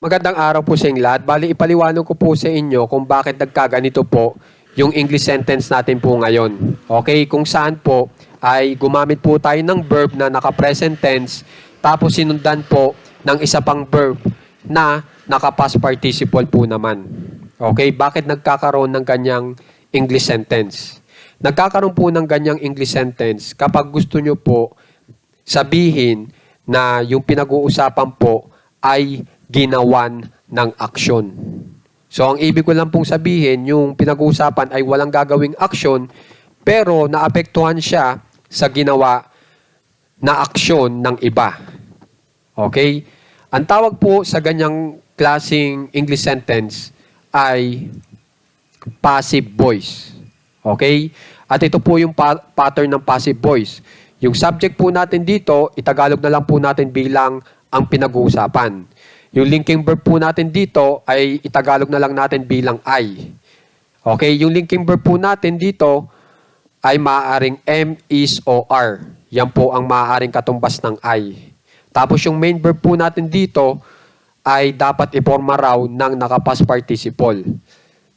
Magandang araw po sa inyong lahat. Bali, ipaliwanag ko po sa inyo kung bakit nagkaganito po yung English sentence natin po ngayon. Okay, kung saan po ay gumamit po tayo ng verb na naka-present tense tapos sinundan po ng isa pang verb na naka-past participle po naman. Okay, bakit nagkakaroon ng ganyang English sentence? Nagkakaroon po ng ganyang English sentence kapag gusto nyo po sabihin na yung pinag-uusapan po ay ginawan ng aksyon. So, ang ibig ko lang pong sabihin, yung pinag-uusapan ay walang gagawing aksyon, pero naapektuhan siya sa ginawa na aksyon ng iba. Okay? Ang tawag po sa ganyang klasing English sentence ay passive voice. Okay? At ito po yung pa- pattern ng passive voice. Yung subject po natin dito, itagalog na lang po natin bilang ang pinag-uusapan. Yung linking verb po natin dito ay itagalog na lang natin bilang I. Okay, yung linking verb po natin dito ay maaaring M, is, o R. Yan po ang maaaring katumbas ng I. Tapos yung main verb po natin dito ay dapat iporma raw ng nakapas participle.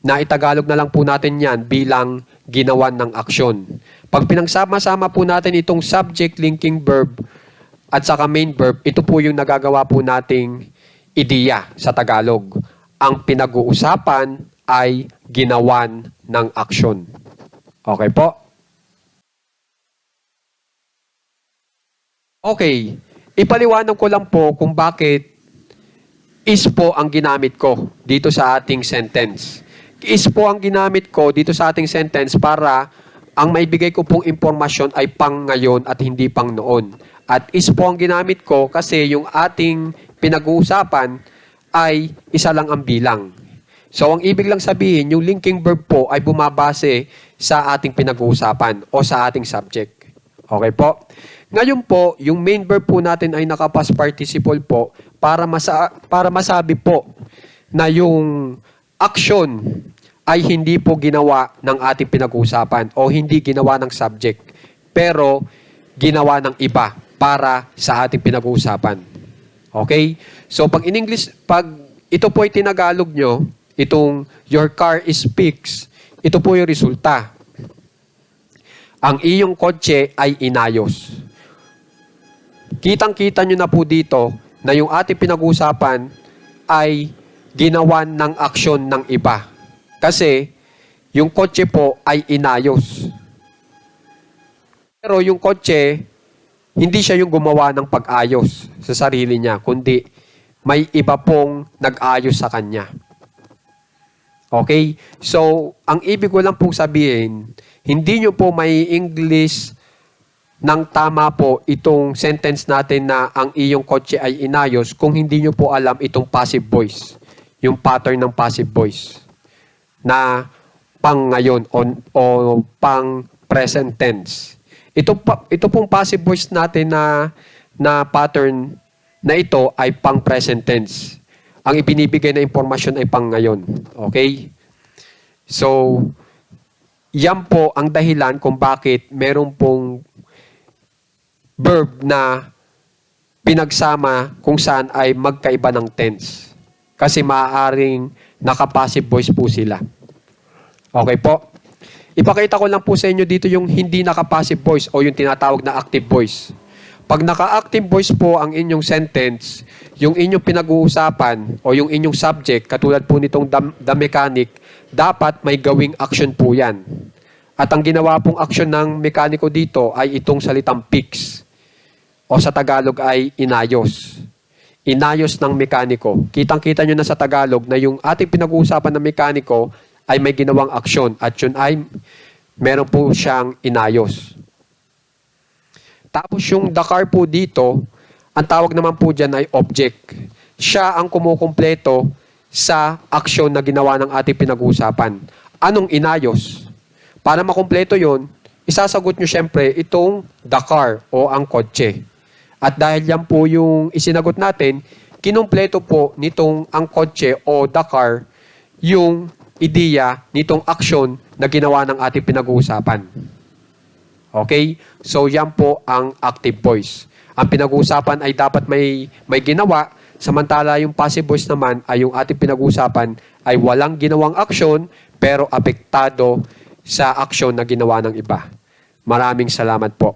Na itagalog na lang po natin yan bilang ginawan ng aksyon. Pag pinagsama-sama po natin itong subject, linking verb, at saka main verb, ito po yung nagagawa po nating ideya sa Tagalog. Ang pinag-uusapan ay ginawan ng aksyon. Okay po? Okay. Ipaliwanag ko lang po kung bakit is po ang ginamit ko dito sa ating sentence. Is po ang ginamit ko dito sa ating sentence para ang maibigay ko pong impormasyon ay pang ngayon at hindi pang noon. At is po ang ginamit ko kasi yung ating pinag-uusapan ay isa lang ang bilang. So, ang ibig lang sabihin, yung linking verb po ay bumabase sa ating pinag-uusapan o sa ating subject. Okay po? Ngayon po, yung main verb po natin ay nakapas participle po para, masa para masabi po na yung action ay hindi po ginawa ng ating pinag-uusapan o hindi ginawa ng subject, pero ginawa ng iba para sa ating pinag-uusapan. Okay? So, pag in English, pag ito po ay tinagalog nyo, itong your car is fixed, ito po yung resulta. Ang iyong kotse ay inayos. Kitang-kita nyo na po dito na yung ating pinag-uusapan ay ginawan ng aksyon ng iba. Kasi yung kotse po ay inayos. Pero yung kotse, hindi siya yung gumawa ng pag-ayos sa sarili niya, kundi may iba pong nag-ayos sa kanya. Okay? So, ang ibig ko lang pong sabihin, hindi nyo po may English ng tama po itong sentence natin na ang iyong kotse ay inayos kung hindi nyo po alam itong passive voice. Yung pattern ng passive voice na pang ngayon o, o pang present tense. Ito, pa, ito pong passive voice natin na, na pattern na ito ay pang present tense. Ang ibinibigay na impormasyon ay pang ngayon. Okay? So, yan po ang dahilan kung bakit meron pong verb na pinagsama kung saan ay magkaiba ng tense. Kasi maaaring nakapassive voice po sila. Okay po? Ipakita ko lang po sa inyo dito yung hindi nakapassive voice o yung tinatawag na active voice. Pag naka-active voice po ang inyong sentence, yung inyong pinag-uusapan o yung inyong subject, katulad po nitong the, mechanic, dapat may gawing action po yan. At ang ginawa pong action ng mekaniko dito ay itong salitang fix o sa Tagalog ay inayos. Inayos ng mekaniko. Kitang-kita nyo na sa Tagalog na yung ating pinag-uusapan ng mekaniko ay may ginawang aksyon at yun ay meron po siyang inayos. Tapos yung car po dito, ang tawag naman po dyan ay object. Siya ang kumukumpleto sa aksyon na ginawa ng ating pinag-uusapan. Anong inayos? Para makumpleto yon, isasagot nyo syempre itong car o ang kotse. At dahil yan po yung isinagot natin, kinumpleto po nitong ang kotse o car yung ideya nitong aksyon na ginawa ng ating pinag-uusapan. Okay? So yan po ang active voice. Ang pinag-uusapan ay dapat may may ginawa, Samantala yung passive voice naman ay yung ating pinag-usapan ay walang ginawang aksyon pero apektado sa aksyon na ginawa ng iba. Maraming salamat po.